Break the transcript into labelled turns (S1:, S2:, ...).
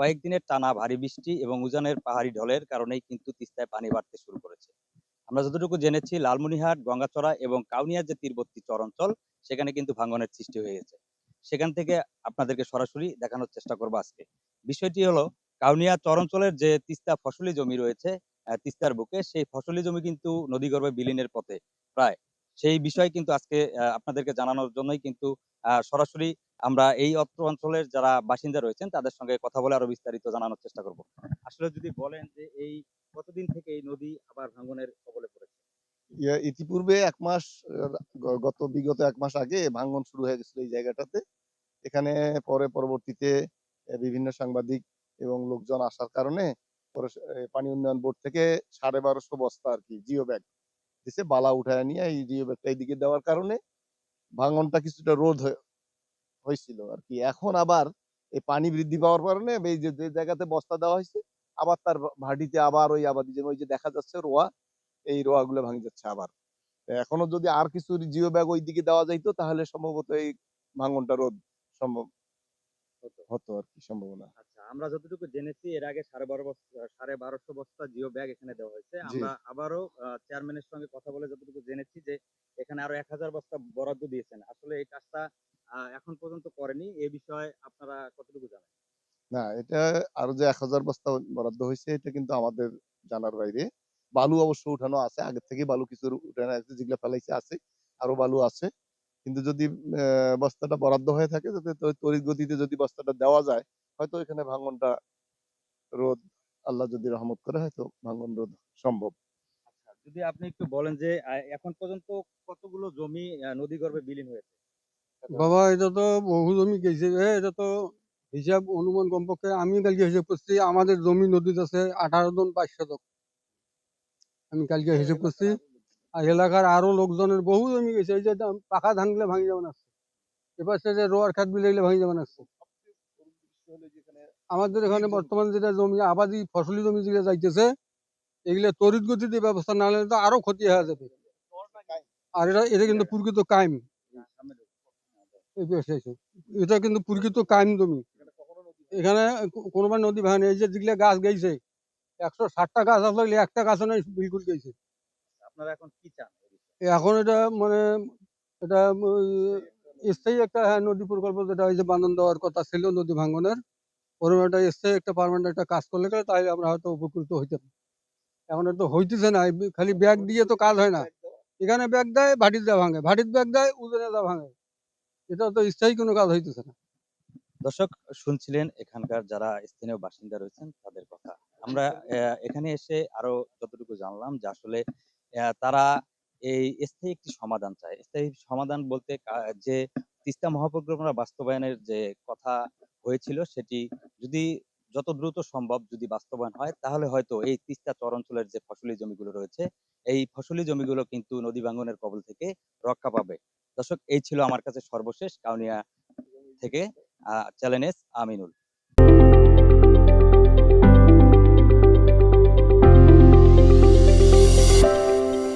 S1: কয়েকদিনের টানা ভারী বৃষ্টি এবং উজানের পাহাড়ি ঢলের কারণেই কিন্তু তিস্তায় পানি বাড়তে শুরু করেছে। আমরা যতটুকু জেনেছি, লালমনিরহাট, গঙ্গাচড়া এবং কাউনিয়ার যে তীরবর্তী চরাঞ্চল, সেখানে কিন্তু ভাঙ্গনের সৃষ্টি হয়ে গেছে। সেখান থেকে আপনাদেরকে সরাসরি দেখানোর চেষ্টা করব আজকে। বিষয়টি হলো, কাউনিয়া চরাঞ্চলের যে তিস্তা ফসলি জমি রয়েছে তিস্তার বুকে, সেই ফসলি জমি কিন্তু নদীগর্ভে বিলীনের পথে। প্রায় সেই বিষয় কিন্তু আজকে আপনাদেরকে জানানোর জন্যই কিন্তু সরাসরি আমরা এই অত্র অঞ্চলের যারা বাসিন্দা রয়েছেন, তাদের সঙ্গে কথা বলে আরও বিস্তারিত জানানোর চেষ্টা করব। আসলে যদি বলেন যে এই কতদিন থেকে এই নদী আবার ভাঙ্গনের কবলে পড়েছে?
S2: ইতিপূর্বে এক মাস গত, বিগত এক মাস আগে ভাঙ্গন শুরু হয়ে গেছিল এই জায়গাটাতে। এখানে পরে পরবর্তীতে বিভিন্ন সাংবাদিক এবং লোকজন আসার কারণে পানি উন্নয়ন বোর্ড থেকে সাড়ে বারোশো বস্তা আর কি জিও ব্যাগ দিছে, বালা উঠায় নিয়ে এই জিও ব্যাগটা এইদিকে দেওয়ার কারণে ভাঙ্গনটা কিছুটা রোধ হয়ে- হয়েছিল আর কি এখন আবার এই পানি বৃদ্ধি পাওয়ার কারণে এই যে জায়গাতে বস্তা দেওয়া হয়েছে, আবার তার ভাটিতে আবার ওই আবাদি যেন ওই যে দেখা যাচ্ছে রোয়া, এই রোয়া গুলো ভাঙে যাচ্ছে আবার এখনও যদি আর কিছু জিও ব্যাগ ওই দিকে দেওয়া যাইতো, তাহলে সম্ভবত এই ভাঙনটা রোধ সম্ভব,
S1: হতো।
S2: আর কি সম্ভাবনা
S1: আমরা যতটুকু জেনেছি এর আগে সাড়ে বারো বস্তা সাড়ে বারোশো বস্তা জিও ব্যাগ এখানে দেওয়া হয়েছে। আমরা আবারও চেয়ারম্যানের সঙ্গে কথা বলে যতটুকু জেনেছি যে এখানে আরও এক হাজার বস্তা বরাদ্দ দিয়েছেন। আসলে এই কাজটা এখন পর্যন্ত করেনি। এ বিষয়ে আপনারা কতটুকু জানেন?
S2: না এটা আরও যে এক হাজার বস্তা বরাদ্দ হয়েছে এটা কিন্তু আমাদের জানার বাইরে। বালু অবশ্য উঠানো আছে আগে থেকে বালু কিছু উঠানো আছে যেগুলো ফেলাইছে আছে আরও বালু আছে। কিন্তু যদি বস্তাটা বরাদ্দ হয়ে থাকে যাতে তড়িৎ গতিতে যদি বস্তাটা দেওয়া যায় হয়তো এখানে ভাঙনটা রোধ আল্লাহ যদি রহমত করে হয়তো ভাঙন রোধ সম্ভব।
S1: আচ্ছা যদি আপনি একটু বলেন যে এখন পর্যন্ত কতগুলো জমি আহ, নদীগর্ভে বিলীন হয়েছে?
S3: বাবা এটা তো বহু জমি গেছে এটা তো হিসাব অনুমান কমপক্ষে আমি কালকে হিসাব করছি আমাদের জমি নদীতে আছে আঠারো জন বাইশ শতক আমি কালকে হিসাব করছি আর এলাকার আরও লোকজনের বহু জমি গেছে এই যে পাকা ধানগুলো ভাঙি যাবেন আসছে। এবার সে যে রোয়ার খাত বিলে ভাঙি যাবেন আসছে। আমাদের এখানে বর্তমান যেটা জমি আবাদি ফসলি জমি যেগুলো যাইতেছে এগুলো তড়িৎ গতিতে ব্যবস্থা না হলে তো আরও ক্ষতি হয়ে যাবে। আর এটা এটা কিন্তু প্রকৃত কায়েম। এটা কিন্তু প্রকৃত কায়েম জমি। এখানে কো- কোনোবা নদী ভাঙে এই যে যেগুলো গাছ গেছে একশো ষাটটা গাছ আসলে একটা গাছও নেই বিলকুল গেছে
S1: আপনারা এখন কি চান?
S3: এখন এটা মানে এটা স্থায়ী একটা হ্যাঁ, নদী প্রকল্প যেটা যে বান্ধন দেওয়ার কথা ছিল নদী ভাঙ্গনের ওরকম একটা স্থায়ী একটা পার্মানেন্ট একটা কাজ করলে গেলে তাহলে আমরা হয়তো উপকৃত হইতাম এখন তো হইতেছে না খালি ব্যাগ দিয়ে তো কাজ হয় না। এখানে ব্যাগ দেয় ভাটির যা ভাঙে। ভাটির ব্যাগ দেয় উজনে যা ভাঙে। এটা তো স্থায়ী কোনো কাজ হইতেছে না।
S1: দর্শক শুনছিলেন এখানকার যারা স্থানীয় বাসিন্দা রয়েছেন তাদের কথা। আমরা এখানে এসে আরও যতটুকু জানলাম যে আসলে তারা এই স্থায়ী একটি সমাধান চায় স্থায়ী সমাধান বলতে যে তিস্তা মহাপরিকল্পনা বাস্তবায়নের যে কথা হয়েছিল সেটি যদি যত দ্রুত সম্ভব যদি বাস্তবায়ন হয়, তাহলে হয়তো এই তিস্তা চর অঞ্চলের যে ফসলি জমিগুলো রয়েছে, এই ফসলি জমিগুলো কিন্তু নদী ভাঙ্গনের কবল থেকে রক্ষা পাবে। দর্শক, এই ছিল আমার কাছে সর্বশেষ কাউনিয়া থেকে চ্যালেঞ্জ আমিনুল।